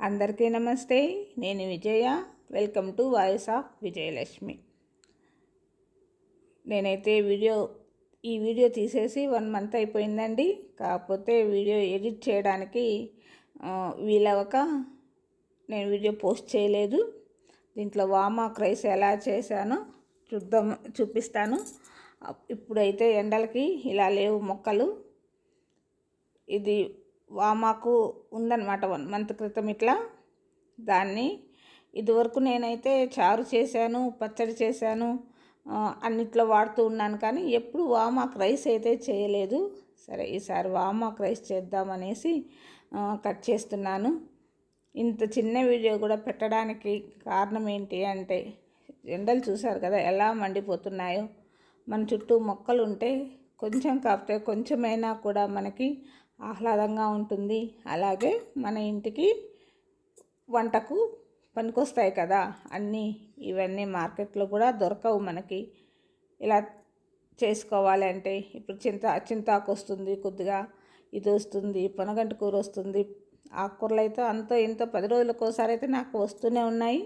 అందరికీ నమస్తే నేను Vijaya. Welcome to voice of Vijayalakshmi. నేనైతే వీడియో ఈ వీడియో తీసేసి వన్ మంత్ అయిపోయిందండి. కాకపోతే వీడియో ఎడిట్ చేయడానికి వీలవక నేను వీడియో పోస్ట్ చేయలేదు. దీంట్లో వామాక్ రైస్ ఎలా చేశానో చూద్దాం చూపిస్తాను. ఇప్పుడైతే ఎండలకి ఇలా లేవు మొక్కలు. ఇది వామాకు ఉందన్నమాట వన్ మంత్ క్రితం ఇట్లా. దాన్ని ఇదివరకు నేనైతే చారు చేశాను పచ్చడి చేశాను అన్నిట్లో వాడుతూ ఉన్నాను కానీ ఎప్పుడు వామాకు రైస్ అయితే చేయలేదు. సరే ఈసారి వామాకు రైస్ చేద్దామనేసి కట్ చేస్తున్నాను. ఇంత చిన్న వీడియో కూడా పెట్టడానికి కారణం ఏంటి అంటే ఎండలు చూశారు కదా ఎలా మండిపోతున్నాయో. మన చుట్టూ మొక్కలు ఉంటే కొంచెం కాపితే కొంచెమైనా కూడా మనకి ఆహ్లాదంగా ఉంటుంది. అలాగే మన ఇంటికి వంటకు పనికొస్తాయి కదా. అన్నీ ఇవన్నీ మార్కెట్లో కూడా దొరకవు మనకి. ఇలా చేసుకోవాలి అంటే ఇప్పుడు చింత చింతాకు వస్తుంది కొద్దిగా ఇది వస్తుంది పొనగంటి కూర వస్తుంది. ఆకుకూరలు అయితే అంతో ఇంత పది రోజులకు ఒకసారి అయితే నాకు వస్తూనే ఉన్నాయి.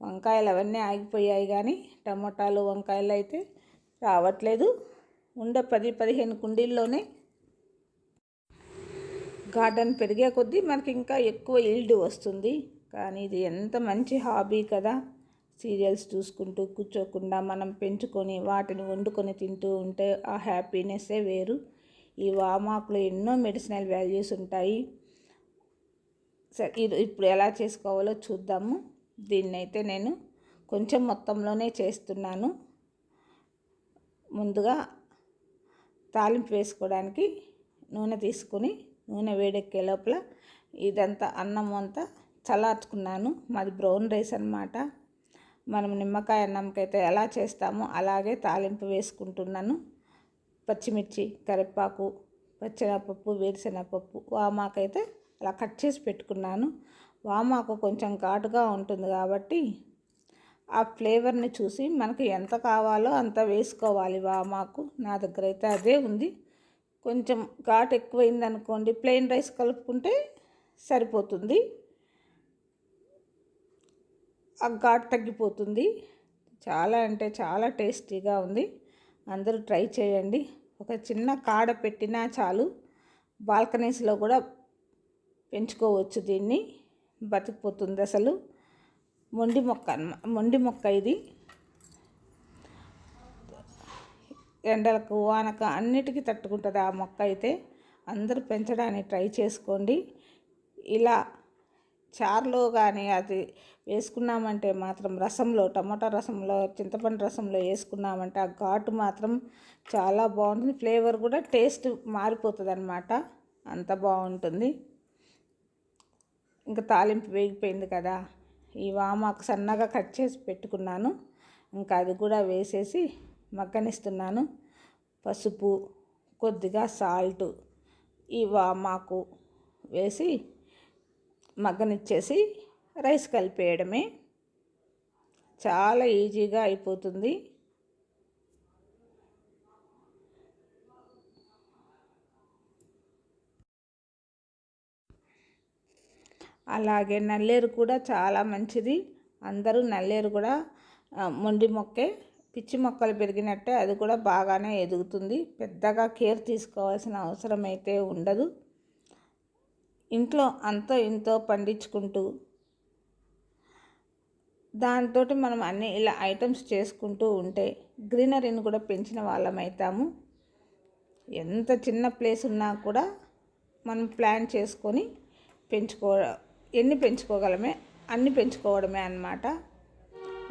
వంకాయలు అవన్నీ ఆగిపోయాయి కానీ టమోటాలు వంకాయలు అయితే రావట్లేదు. ఉండే పది పదిహేను కుండీల్లోనే గార్డెన్ పెరిగే కొద్దీ మనకి ఇంకా ఎక్కువ ఈల్డ్ వస్తుంది. కానీ ఇది ఎంత మంచి హాబీ కదా. సీరియల్స్ చూసుకుంటూ కూర్చోకుండా మనం పెంచుకొని వాటిని వండుకొని తింటూ ఉంటే ఆ హ్యాపీనెస్సే వేరు. ఈ వామాకులో ఎన్నో మెడిసినల్ వాల్యూస్ ఉంటాయి. సరే ఇది ఇప్పుడు ఎలా చేసుకోవాలో చూద్దాము. దీన్నైతే నేను కొంచెం మొత్తంలోనే చేస్తున్నాను. ముందుగా తాలింపు వేసుకోవడానికి నూనె తీసుకొని నూనె వేడెక్కే లోపల ఇదంతా అన్నం అంతా చల్లార్చుకున్నాను. మాది బ్రౌన్ రైస్ అన్నమాట. మనం నిమ్మకాయ అన్నంకైతే ఎలా చేస్తామో అలాగే తాలింపు వేసుకుంటున్నాను. పచ్చిమిర్చి కరివేపాకు పచ్చెనపప్పు వేరుశెనగపప్పు వామాకైతే అలా కట్ చేసి పెట్టుకున్నాను. వామాకు కొంచెం ఘాటుగా ఉంటుంది కాబట్టి ఆ ఫ్లేవర్ని చూసి మనకి ఎంత కావాలో అంత వేసుకోవాలి వామాకు. నా దగ్గర అయితే అదే ఉంది. కొంచెం ఘాటు ఎక్కువైంది అనుకోండి ప్లెయిన్ రైస్ కలుపుకుంటే సరిపోతుంది. ఆ ఘాటు తగ్గిపోతుంది. చాలా అంటే చాలా టేస్టీగా ఉంది. అందరూ ట్రై చేయండి. ఒక చిన్న కాడ పెట్టినా చాలు బాల్కనీస్లో కూడా పెంచుకోవచ్చు దీన్ని. బతికిపోతుంది అసలు. మొండి మొక్క మొండి మొక్క ఇది. ఎండలకు వానక అన్నిటికీ తట్టుకుంటుంది ఆ మొక్క అయితే. అందరూ పెంచడానికి ట్రై చేసుకోండి. ఇలా చారులో కానీ అది వేసుకున్నామంటే మాత్రం రసంలో టమాటా రసంలో చింతపండు రసంలో వేసుకున్నామంటే ఆ ఘాటు మాత్రం చాలా బాగుంటుంది. ఫ్లేవర్ కూడా టేస్ట్ మారిపోతుంది అనమాట అంత బాగుంటుంది. ఇంకా తాలింపు వేగిపోయింది కదా. ఈ వామాకు సన్నగా కట్ చేసి పెట్టుకున్నాను. ఇంకా అది కూడా వేసేసి మగ్గనిస్తున్నాను. పసుపు కొద్దిగా సాల్ట్ ఈ వామాకు వేసి మగ్గనిచ్చేసి రైస్ కలిపేయడమే. చాలా ఈజీగా అయిపోతుంది. అలాగే నల్లేరు కూడా చాలా మంచిది. అందరూ నల్లేరు కూడా మొండి మొక్కే పిచ్చి మొక్కలు పెరిగినట్టే అది కూడా బాగానే ఎదుగుతుంది. పెద్దగా కేర్ తీసుకోవాల్సిన అవసరం అయితే ఉండదు. ఇంట్లో అంతో ఇంతో పండించుకుంటూ దాంతో మనం అన్ని ఇలా ఐటమ్స్ చేసుకుంటూ ఉంటే గ్రీనరీని కూడా పెంచిన వాళ్ళం అవుతాము ఎంత చిన్న ప్లేస్ ఉన్నా కూడా మనం ప్లాన్ చేసుకొని పెంచుకో ఎన్ని పెంచుకోగలమే అన్ని పెంచుకోవడమే అన్నమాట.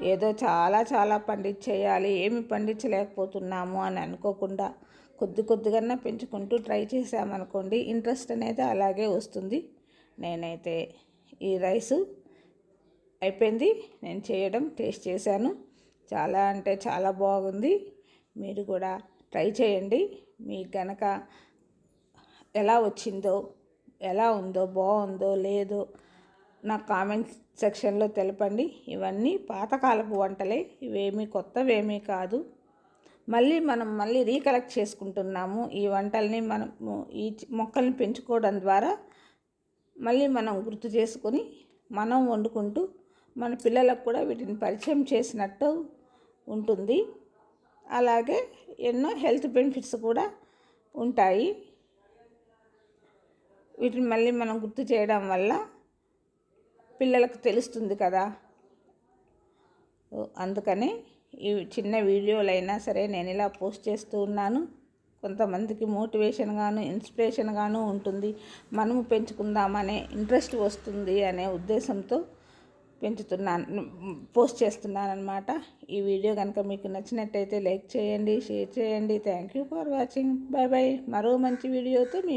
ఏదో చాలా చాలా పండించేయాలి ఏమి పండించలేకపోతున్నాము అని అనుకోకుండా కొద్ది కొద్దిగా పెంచుకుంటూ ట్రై చేసామనుకోండి ఇంట్రెస్ట్ అనేది అలాగే వస్తుంది. నేనైతే ఈ రైసు అయిపోయింది నేను చేయడం టేస్ట్ చేశాను. చాలా అంటే చాలా బాగుంది మీరు కూడా ట్రై చేయండి. మీకు గనక ఎలా వచ్చిందో ఎలా ఉందో బాగుందో లేదో నా కామెంట్ సెక్షన్లో తెలపండి. ఇవన్నీ పాతకాలపు వంటలే. ఇవేమీ కొత్తవేమీ కాదు. మళ్ళీ మనం మళ్ళీ రీకలెక్ట్ చేసుకుంటున్నాము. ఈ వంటల్ని మనం ఈ మొక్కల్ని పెంచుకోవడం ద్వారా మళ్ళీ మనం గుర్తు చేసుకొని మనం వండుకుంటూ మన పిల్లలకు కూడా వీటిని పరిచయం చేసినట్టు ఉంటుంది. అలాగే ఎన్నో హెల్త్ బెనిఫిట్స్ కూడా ఉంటాయి. వీటిని మళ్ళీ మనం గుర్తు చేయడం వల్ల పిల్లలకు తెలుస్తుంది కదా. అందుకని ఈ చిన్న వీడియోలైనా సరే నేను ఇలా పోస్ట్ చేస్తూ ఉన్నాను. కొంతమందికి మోటివేషన్గాను ఇన్స్పిరేషన్గాను ఉంటుంది. మనము పెంచుకుందామనే ఇంట్రెస్ట్ వస్తుంది అనే ఉద్దేశంతో పెంచుతున్నాను పోస్ట్ చేస్తున్నాను అనమాట ఈ వీడియో కనుక మీకు నచ్చినట్టయితే లైక్ చేయండి షేర్ చేయండి. Thank you for watching. Bye bye మరో మంచి వీడియోతో మీ